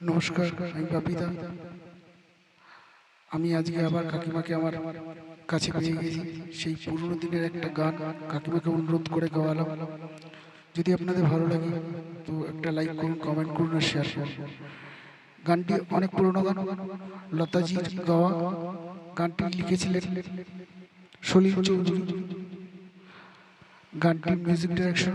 নমস্কার, আমি বাপিতা। আমি আজকে আবার কাকিমাকে আমার কাছে গিয়েছি সেই পুরনো দিনের একটা গান কাকিমাকে অনুরোধ করে গাওয়ালাম। যদি আপনাদের ভালো লাগে, তো একটা লাইক করুন কমেন্ট করুন আর শেয়ার করুন। গানটি অনেক পুরনো গান। লতাজি গাওয়া গানটি লিখেছিলেন সলিল চৌধুরী। গানটির মিউজিক ডিরেকশন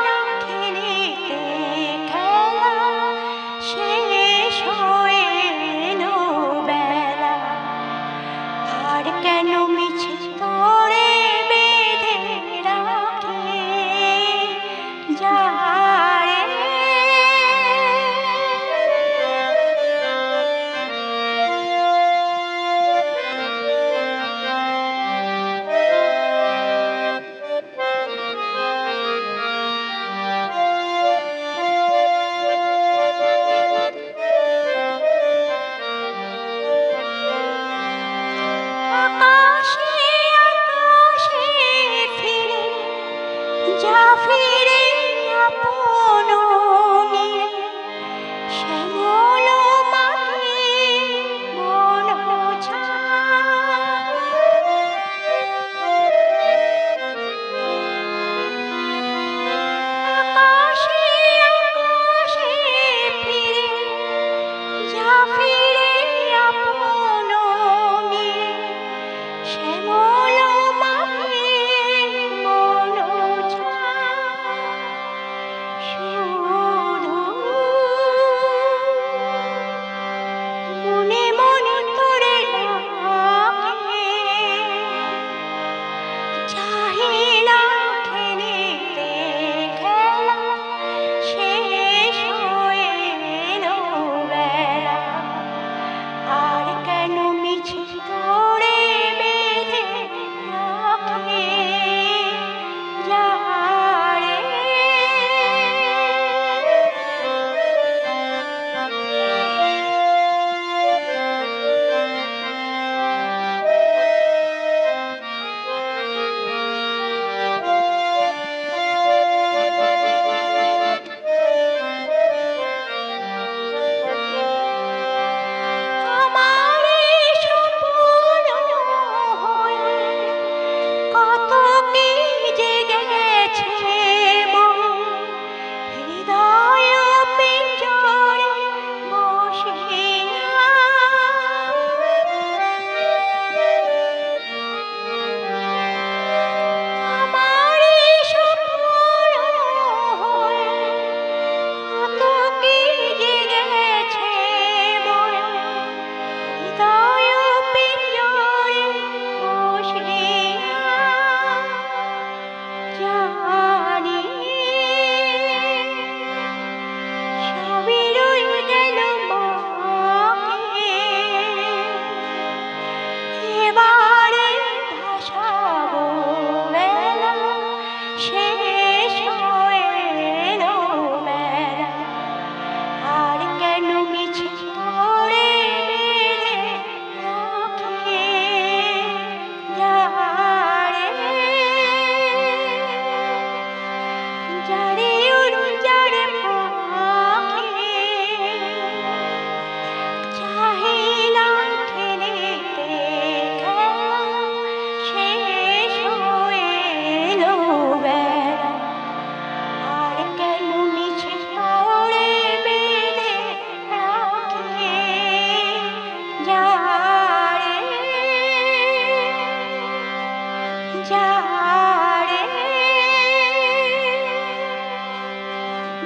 ফিরে আপন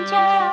Ciao.